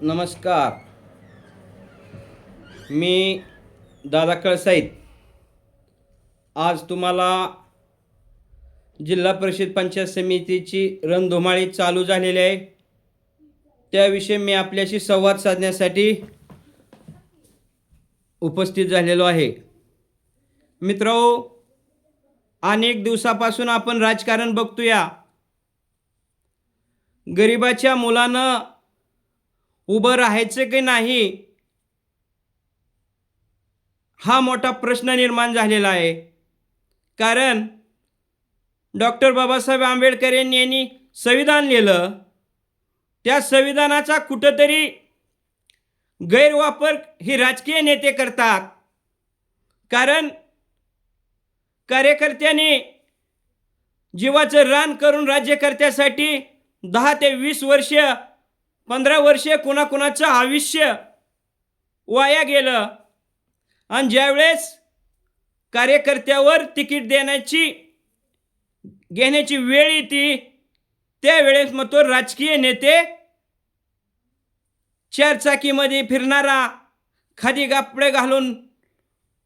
नमस्कार. मी दादा कळसाईत. आज तुम्हाला जिल्हा परिषद पंचायत समितीची रणधुमाळी चालू झालेली आहे. त्याविषयी मी आपल्याशी संवाद साधण्यासाठी उपस्थित झालेलो आहे. मित्रो अनेक दिवसापासून आपण राजकारण बघतोया. गरिबाच्या मुलानं उभं राहायचं की नाही? हा मोठा प्रश्न निर्माण झालेला आहे. कारण डॉक्टर बाबासाहेब आंबेडकर यांनी संविधान लिहिलं. त्या संविधानाचा कुठंतरी गैरवापर ही राजकीय नेते करतात. कारण कार्यकर्त्याने जीवाचं रान करून राज्यकर्त्यासाठी दहा ते वीस वर्ष पंधरा वर्षे कुणाकुणाचं आयुष्य वाया गेलं. आणि ज्यावेळेस कार्यकर्त्यावर तिकीट देण्याची घेण्याची वेळ येते त्यावेळेस मग तो राजकीय नेते चारचाकीमध्ये फिरणारा खादी कापडे घालून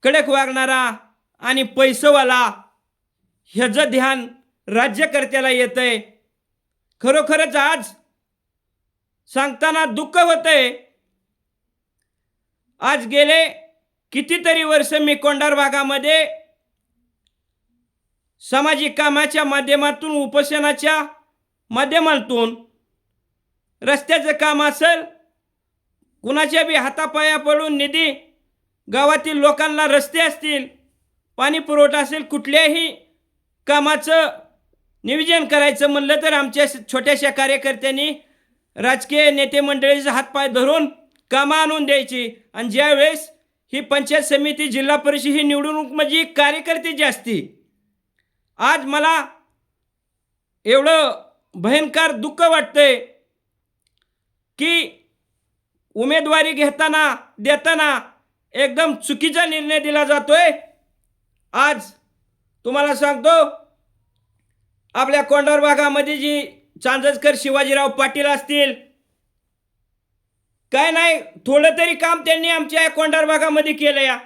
कडक वागणारा आणि पैसवाला ह्याचं ध्यान राज्यकर्त्याला येतंय. खरोखरच आज सांगताना दुःख होतंय. आज गेले कितीतरी वर्ष मी कोंडार भागामध्ये सामाजिक कामाच्या माध्यमातून उपोषणाच्या माध्यमातून रस्त्याचं काम असेल कुणाच्या बी हातापाया पडून निधी गावातील लोकांना रस्ते असतील पाणी पुरवठा असेल कुठल्याही कामाचं नियोजन करायचं म्हणलं तर आमच्या छोट्याशा कार्यकर्त्यांनी राजकीय नेते मंडळीचे हातपाय धरून कामं आणून द्यायची. आणि ज्यावेळेस ही पंचायत समिती जिल्हा परिषद ही निवडणूक म्हणजे कार्यकर्त्याची असती आज मला एवढं भयंकर दुःख वाटतंय की उमेदवारी घेताना देताना एकदम चुकीचा निर्णय दिला जातोय. आज तुम्हाला सांगतो आपल्या कोंडार भागामध्ये जी चांदजकर शिवाजीराव पाटील असतील. काय नाही थोडं तरी काम त्यांनी आमच्या या कोंडार भागामध्ये केलं या.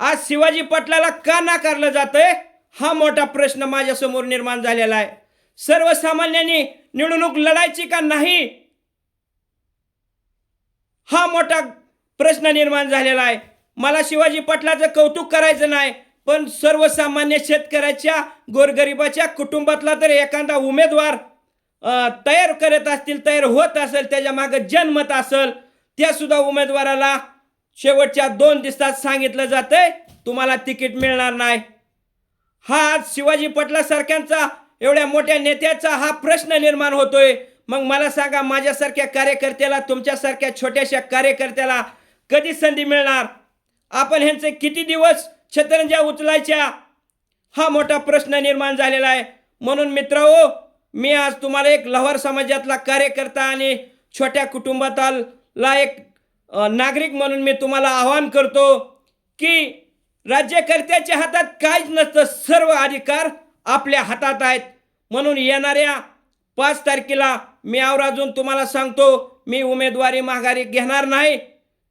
आज शिवाजी पाटलाला का नाकारलं जातंय? हा मोठा प्रश्न माझ्यासमोर निर्माण झालेला आहे. सर्वसामान्यांनी निवडणूक लढायची का नाही? हा मोठा प्रश्न निर्माण झालेला आहे. मला शिवाजी पाटलाचं कौतुक करायचं नाही पण सर्वसामान्य शेतकऱ्याच्या गोरगरिबाच्या कुटुंबातला तर एखादा उमेदवार तयार करत असतील तयार होत असेल त्याच्या मागं जनमत असेल त्या सुद्धा उमेदवाराला शेवटच्या दोन दिवसात सांगितलं जातंय तुम्हाला तिकीट मिळणार नाही. हा आज शिवाजी पटलासारख्यांचा एवढ्या मोठ्या नेत्याचा हा प्रश्न निर्माण होतोय. मग मला सांगा माझ्यासारख्या कार्यकर्त्याला तुमच्यासारख्या छोट्याशा कार्यकर्त्याला कधी संधी मिळणार? आपण ह्यांचे किती दिवस छतरंज्या उचलायच्या? हा मोठा प्रश्न निर्माण झालेला आहे. म्हणून मित्रांनो मी आज तुम्हाला एक लवार समाजातला कार्यकर्ता आणि छोट्या कुटुंबातला एक नागरिक म्हणून मी तुम्हाला आवाहन करतो की राज्यकर्त्याच्या हातात काहीच नसतं सर्व अधिकार आपल्या हातात आहेत. म्हणून येणाऱ्या पाच तारखेला मी आवराजून तुम्हाला सांगतो मी उमेदवारी माघारी घेणार नाही.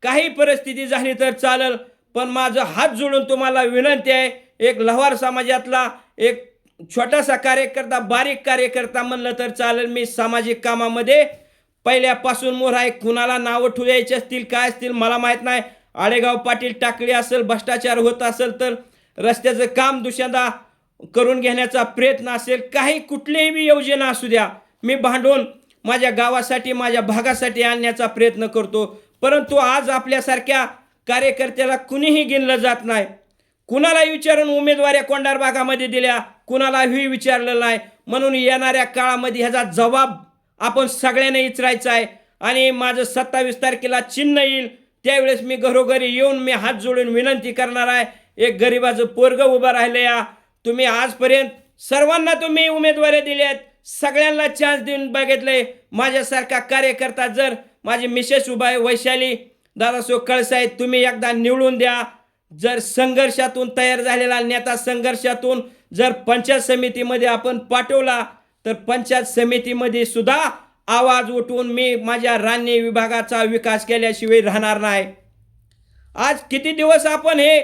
काही परिस्थिती झाली तर चालेल पण माझं हात जोडून तुम्हाला विनंती आहे एक लवार समाजातला एक छोटासा कार्यकर्ता बारीक कार्यकर्ता म्हणलं तर चालेल मी सामाजिक कामामध्ये. पहिल्यापासून मोर आहे कुणाला नावं ठुयायची असतील काय असतील मला माहीत नाही. आळेगाव पाटील टाकळी असेल भ्रष्टाचार होत असेल तर रस्त्याचं काम दुसऱ्यांदा करून घेण्याचा प्रयत्न असेल काही कुठलीही योजना असू द्या. मी भांडून माझ्या गावासाठी माझ्या भागासाठी आणण्याचा प्रयत्न करतो. परंतु आज आपल्यासारख्या कार्यकर्त्याला कुणीही गिनलं जात नाही. कुणाला विचारून उमेदवाऱ्या कोंडार भागामध्ये दिल्या कुणालाही विचारलं नाही. म्हणून येणाऱ्या काळामध्ये ह्याचा जबाब आपण सगळ्यांना इचरायचा आहे. आणि माझं सत्तावीस तारखेला चिन्ह येईल त्यावेळेस मी घरोघरी येऊन मी हात जोडून विनंती करणार आहे. एक गरिबाचं पोरग उभं राहिलं या. तुम्ही आजपर्यंत सर्वांना तुम्ही उमेदवारी दिल्यात सगळ्यांना चान्स देऊन बघितलंय. माझ्यासारखा कार्यकर्ता जर माझी मिसेस उभा आहे वैशाली दादासो कळसाहेब तुम्ही एकदा निवडून द्या. जर संघर्षातून तयार झालेला नेता संघर्षातून जर पंचायत समितीमध्ये आपण पाठवला तर पंचायत समितीमध्ये सुद्धा आवाज उठवून मी माझ्या रान्नी विभागाचा विकास केल्याशिवाय राहणार नाही. आज किती दिवस आपण हे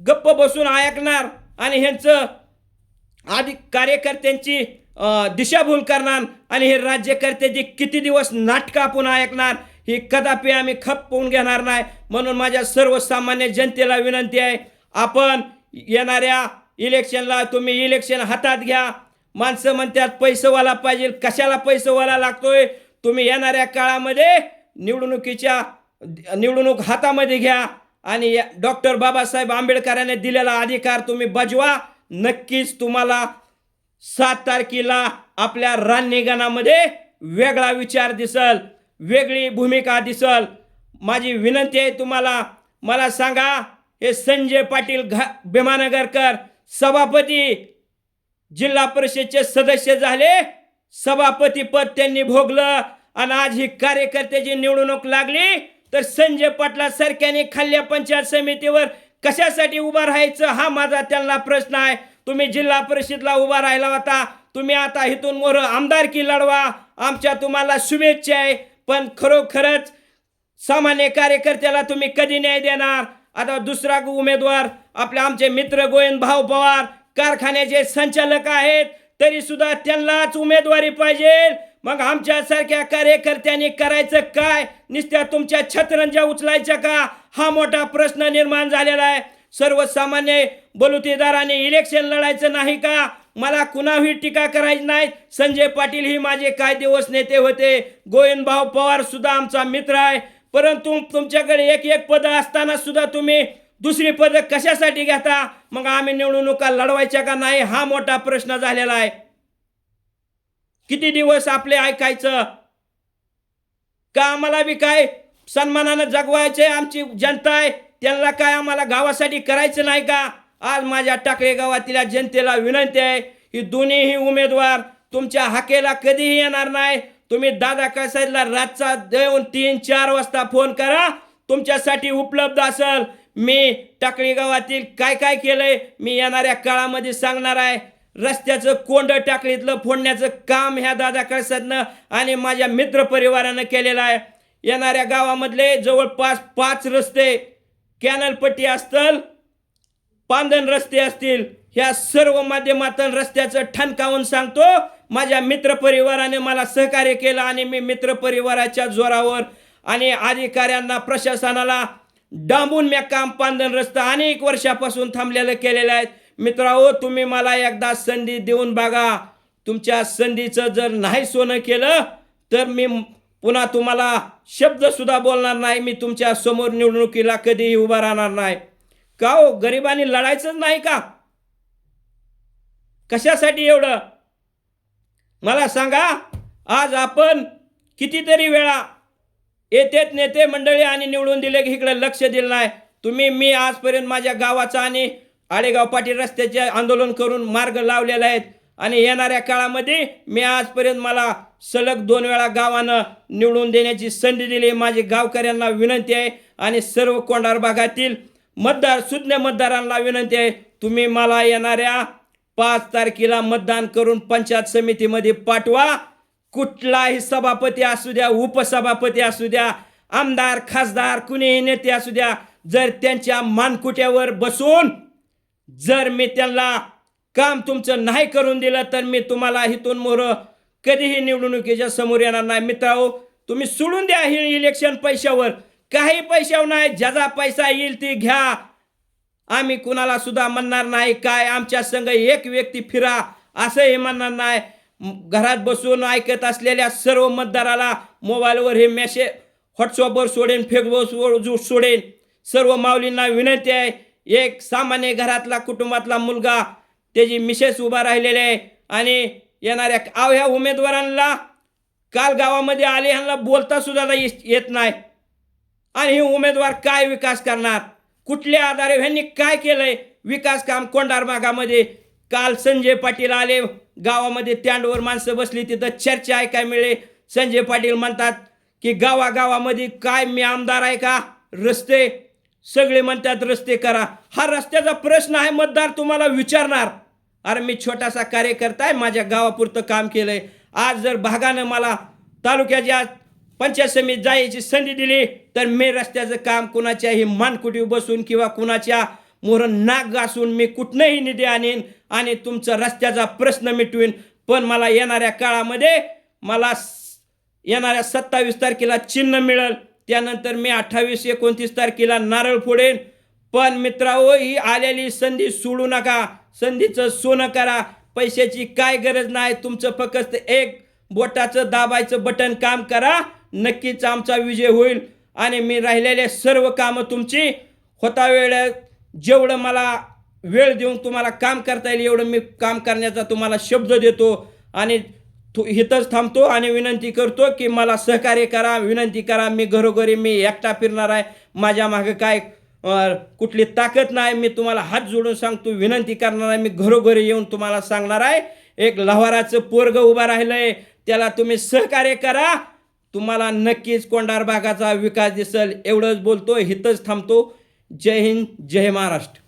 गप्प बसून ऐकणार आणि ह्यांचं आधी कार्यकर्त्यांची दिशाभूल करणार आणि हे राज्यकर्त्याची किती दिवस नाटकं आपण ऐकणार ही कदापि आम्ही खपवून घेणार नाही. म्हणून माझ्या सर्वसामान्य जनतेला विनंती आहे आपण येणाऱ्या इलेक्शनला तुम्ही इलेक्शन हातात घ्या. माणसं म्हणतात पैसेवाला पाहिजे. कशाला पैसेवाला लागतोय? तुम्ही येणाऱ्या काळामध्ये निवडणुकीच्या निवडणूक हातामध्ये घ्या. आणि डॉक्टर बाबासाहेब आंबेडकरांनी दिलेला अधिकार तुम्ही बजवा. नक्कीच तुम्हाला सात तारखेला आपल्या राननिगणामध्ये वेगळा विचार दिसल. वेगळी भूमिका दिसल. माझी विनंती आहे तुम्हाला मला सांगा हे संजय पाटील घा भीमानगरकर सभापती जिल्हा परिषदचे सदस्य झाले. सभापती पद त्यांनी भोगलं आणि आज ही कार्यकर्त्याची निवडणूक लागली. तर संजय पाटला सारख्याने खाल्ल्या पंचायत समितीवर कशासाठी उभा राहायचं हा माझा त्यांना प्रश्न आहे. तुम्ही जिल्हा परिषदला उभा राहिला होता. तुम्ही आता इथून मोर आमदारकी लढवा. आमच्या तुम्हाला शुभेच्छा आहे. पण खरोखरच सामान्य कार्यकर्त्याला तुम्ही कधी न्याय देणार? आता दुसरा उमेदवार आपले आमचे मित्र गोविंद भाऊ पवार कारखान्याचे संचालक आहेत तरी सुद्धा त्यांनाच उमेदवारी पाहिजे. मग आमच्यासारख्या कार्यकर्त्यांनी करायचं काय? नुसत्या तुमच्या छत्रंजा उचलायच्या का? हा मोठा प्रश्न निर्माण झालेला आहे. सर्वसामान्य बलुतेदाराने इलेक्शन लढायचं नाही का? मला कुणाही टीका करायची नाही. संजय पाटील ही माझे काय दिवस नेते होते. गोविंदभाऊ पवार सुद्धा आमचा मित्र आहे. परंतु तुमच्याकडे एक एक पद असताना सुद्धा तुम्ही दुसरी पद कशासाठी घेता? मग आम्ही निवडणुका लढवायच्या का नाही? हा मोठा प्रश्न झालेला आहे. किती दिवस आपले ऐकायचं? का आम्हाला बी काय सन्मानानं जगवायचे आमची जनता आहे? त्यांना काय आम्हाला गावासाठी करायचं नाही का? आज माझ्या टाकळे गावातील जनतेला विनंती आहे की दोन्हीही उमेदवार तुमच्या हाकेला कधीही येणार नाही. तुम्ही दादा कसाईला रातचा देऊन तीन चार वाजता फोन करा. तुमच्यासाठी उपलब्ध असेल. मी टाकळी गावातील काय काय केलंय मी येणाऱ्या काळामध्ये सांगणार आहे. रस्त्याचं कोंड टाकळीतलं फोडण्याचं काम ह्या दादा कळसातनं आणि माझ्या मित्र परिवारानं केलेलं आहे. येणाऱ्या गावामधले जवळपास पाच रस्ते कॅनलपट्टी असतील. पांदन रस्ते असतील ह्या सर्व माध्यमातून रस्त्याचं ठणकावून सांगतो. माझ्या मित्रपरिवाराने मला सहकार्य केलं आणि मी मित्रपरिवाराच्या जोरावर आणि अधिकाऱ्यांना प्रशासनाला डांबून मी काम पांदन रस्ता अनेक वर्षापासून थांबलेलं केलेलं आहे. मित्रांनो तुम्ही मला एकदा संधी देऊन बघा. तुमच्या संधीचं जर नाही सोनं केलं तर मी पुन्हा तुम्हाला शब्दसुद्धा बोलणार नाही. मी तुमच्यासमोर निवडणुकीला कधीही उभा राहणार नाही. का हो? गरिबांनी लढायचंच नाही का? कशासाठी एवढं? मला सांगा आज आपण कितीतरी वेळा येतेत नेते मंडळी आणि निवडून दिले की इकडे लक्ष दिलं नाही. तुम्ही मी आजपर्यंत माझ्या गावाचा आणि आडेगाव पाटील रस्त्याचे आंदोलन करून मार्ग लावलेले आहेत. आणि येणाऱ्या काळामध्ये मी आजपर्यंत मला सलग दोन वेळा गावानं निवडून देण्याची संधी दिली. माझी गावकऱ्यांना विनंती आहे. आणि सर्व कोंडार भागातील मतदार सुज्ञ मतदारांना विनंती आहे तुम्ही मला येणाऱ्या पाच तारखेला मतदान करून पंचायत समितीमध्ये पाठवा. कुठलाही सभापती असू द्या उपसभापती असू द्या आमदार खासदार कुणीही नेते असू द्या जर त्यांच्या मानकुट्यावर बसून जर मी त्यांना काम तुमचं नाही करून दिलं तर मी तुम्हाला इथून मोर कधीही निवडणुकीच्या समोर येणार नाही. मित्रांनो तुम्ही सोडून द्या हे इलेक्शन पैशावर. काही पैशावर नाही ज्याचा पैसा येईल ती घ्या. आम्ही कुणाला सुद्धा म्हणणार नाही काय आमच्या संघ एक व्यक्ती फिरा असंही म्हणणार नाही. घरात बसून ऐकत असलेल्या सर्व मतदाराला मोबाईलवर हे मेसेज व्हॉट्सअपवर सोडेन फेसबुकवर सोडेन सर्व माऊलींना विनंती आहे. एक सामान्य घरातला कुटुंबातला मुलगा त्याची मिसेस उभा राहिलेले आहे. आणि येणाऱ्या आव ह्या उमेदवारांना काल गावामध्ये आले ह्यांना बोलता सुद्धा येत नाही. आणि हे उमेदवार काय विकास करणार? कुठल्या आधारे ह्यांनी काय केलंय? विकास काम कोंडार भागामध्ये. काल संजय पाटील आले गावामध्ये त्यांडवर माणसं बसली तिथं चर्चा ऐकाय मिळे संजय पाटील म्हणतात की गावागावामध्ये काय मी आमदार आहे का? रस्ते. सगळे म्हणतात रस्ते करा. हा रस्त्याचा प्रश्न आहे मतदार तुम्हाला विचारणार. अरे मी छोटासा कार्यकर्ता आहे माझ्या गावापुरतं काम केलं आहे आज जर भागानं मला तालुक्याच्या पंचायत समिती जायची संधी दिली तर मी रस्त्याचं काम कुणाच्याही मानकुटी बसून किंवा कुणाच्या मोर नाक घासून मी कुठनंही निधी आणीन आणि तुमचा रस्त्याचा प्रश्न मिटवीन. पण मला येणाऱ्या काळामध्ये मला येणाऱ्या सत्तावीस तारखेला चिन्ह मिळेल. त्यानंतर मी अठ्ठावीस एकोणतीस तारखेला नारळ फोडेन. पण मित्रांनो ही आलेली संधी सोडू नका. संधीचं सोनं करा. पैशाची काय गरज नाही. तुमचं फक्त एक बोटाचं दाबायचं बटन काम करा. नक्कीच आमचा विजय होईल. आणि मी राहिलेले सर्व कामं तुमची होता वेळेत जेवढं मला वेळ देऊन तुम्हाला काम करता येईल एवढं मी काम करण्याचा तुम्हाला शब्द देतो. आणि इथंच थांबतो आणि विनंती करतो की मला सहकार्य करा विनंती करा मी घरोघरी मी एकटा फिरणार आहे. माझ्या मागं काय कुठली ताकद नाही मी तुम्हाला हात जोडून सांगतो विनंती करणार आहे मी घरोघरी येऊन तुम्हाला सांगणार आहे. एक लव्हाराचं पोरग उभा आहे त्याला तुम्ही सहकार्य करा. तुम्हाला नक्कीच कोंडार भागाचा विकास दिसेल. एवढंच बोलतो इथंच थांबतो. जय हिंद जय महाराष्ट्र.